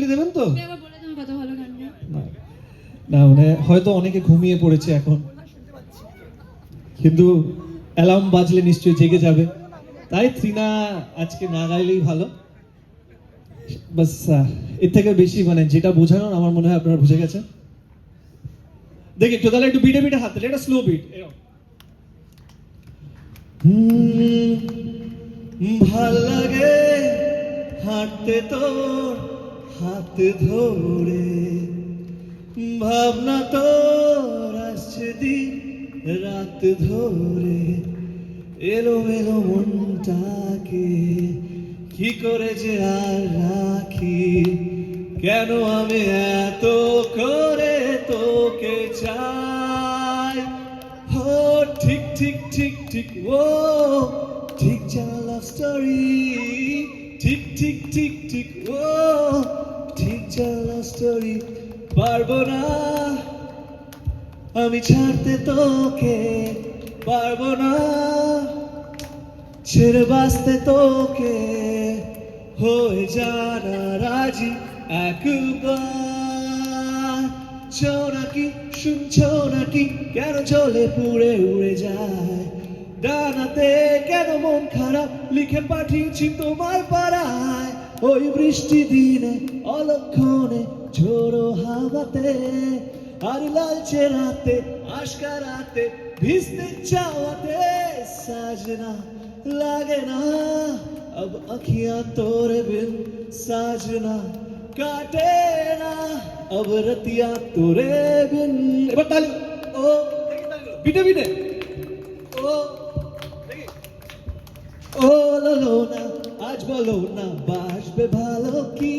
হাততালি দেবেন তো। না। মানে হয়তো অনেকে ঘুমিয়ে পড়েছে এখন। কিন্তু অ্যালার্ম বাজলে নিশ্চয়ই জেগে যাবে। তাই ত্রিনা আজকে না গাইলেই ভালো। বাসের থেকে বেশি মানে যেটা বোঝানোর আমার মনে হয় আপনারা বুঝে গেছেন। দেখি একটু তাহলে একটু বিটে বিটে হাত এটা স্লো বিট ভালো লাগে হাঁটতে তোর। হাত ধরে। ভাবনা তো আসছে দিন রাত ধরে। এলো মেলো মনটাকে কি করে যে আর রাখি? কেন আমি এত করে তোকে চাই? ও, ঠিক ঠিক ঠিক ঠিক, ও, ঠিক যেন লাভ স্টোরি ঠিক ঠিক ঠিক ঠিক, ও লাভ পারব না। আমি ছাড়তে তোকে পারব না। ছেড়ে বাঁচতে তোকে হয়ে জানা রাজি একবার। নাকি শুনছো নাকি কেন চলে পুড়ে উড়ে যায়? ডানাতে কেন মন খারাপ, লিখে পাঠিয়েছি তোমার পাড়ায়। ওই বৃষ্টি দিনে অলক্ষণে ঝোড়ো হাওয়াতে আর লালচে রাতে আশকা রাতে ভিজতে চাওয়াতে সাজনা লাগে না अब अखियां तोरे बिन साजना काटे ना अब रतिया तोरे बिन এবার তালি ও বিটে বিটে ও দেখি। ও ললো না আজ বলো না, বাসবে ভালো কি?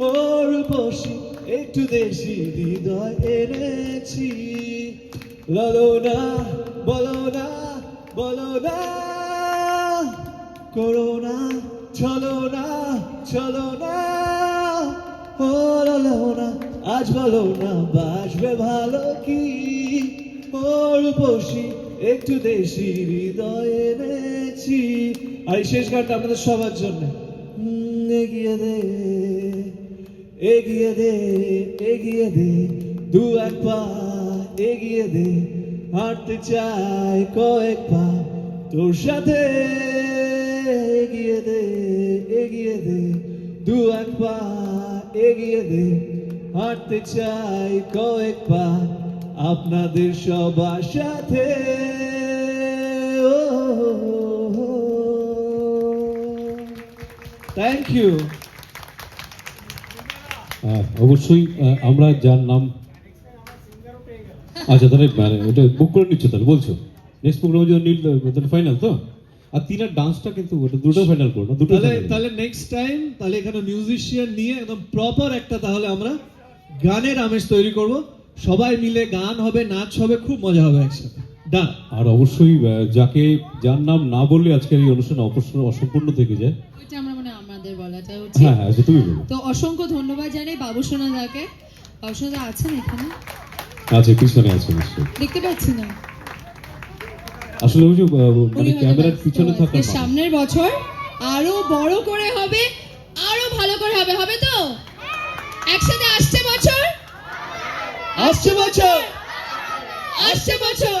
ওর বসি একটু দেশি হৃদয় এনেছি। ললো না, বলো না বলো না। করো না, চলো না চলো না। ও ললো না, আজ বলো না, বাসবে ভালো কি? ওর বসি একটু দেশি হৃদয় এনেছি। আর এই শেষ গানটা আপনাদের সবার জন্য। এগিয়ে দে এগিয়ে দে এগিয়ে দে, দু এক পা এগিয়ে দে, হাঁটতে চাই কয়েক পা। তোর সাথে এগিয়ে দে এগিয়ে দে, দু এক পা এগিয়ে দে, হাঁটতে চাই কয়েক পা। আপনাদের সবার সাথে থ্যাংক ইউ অবশ্যই আমরা যার নাম আচ্ছা তাহলে মানে ওটা বুক করে নিচ্ছ তাহলে বলছো? নেক্সট প্রোগ্রামে যদি নীল তাহলে ফাইনাল তো? আর তিনার ডান্সটা কিন্তু ওটা দুটো ফাইনাল করো না দুটো তাহলে। তাহলে নেক্সট টাইম তাহলে এখানে মিউজিশিয়ান নিয়ে একদম প্রপার একটা তাহলে আমরা গানের আমেজ তৈরি করব। সবাই মিলে গান হবে নাচ হবে খুব মজা হবে একসাথে। ডান আর অবশ্যই যাকে যার নাম না বললে আজকের এই অনুষ্ঠান অসম্পূর্ণ থেকে যায়। হ্যাঁ হ্যাঁ তুমি বলো তো অসংখ্য ধন্যবাদ জানাই বাবুসোনা দা আছেন এখানে? আচ্ছা পিছনে আছে দেখতে পাচ্ছি না। আসলে ওই যে মানে ক্যামেরার পিছনে সামনের বছর আরও বড় করে হবে আরও ভালো করে হবে হবে তো? একসাথে আসছে বছর? আসছে বছর! আসছে বছর!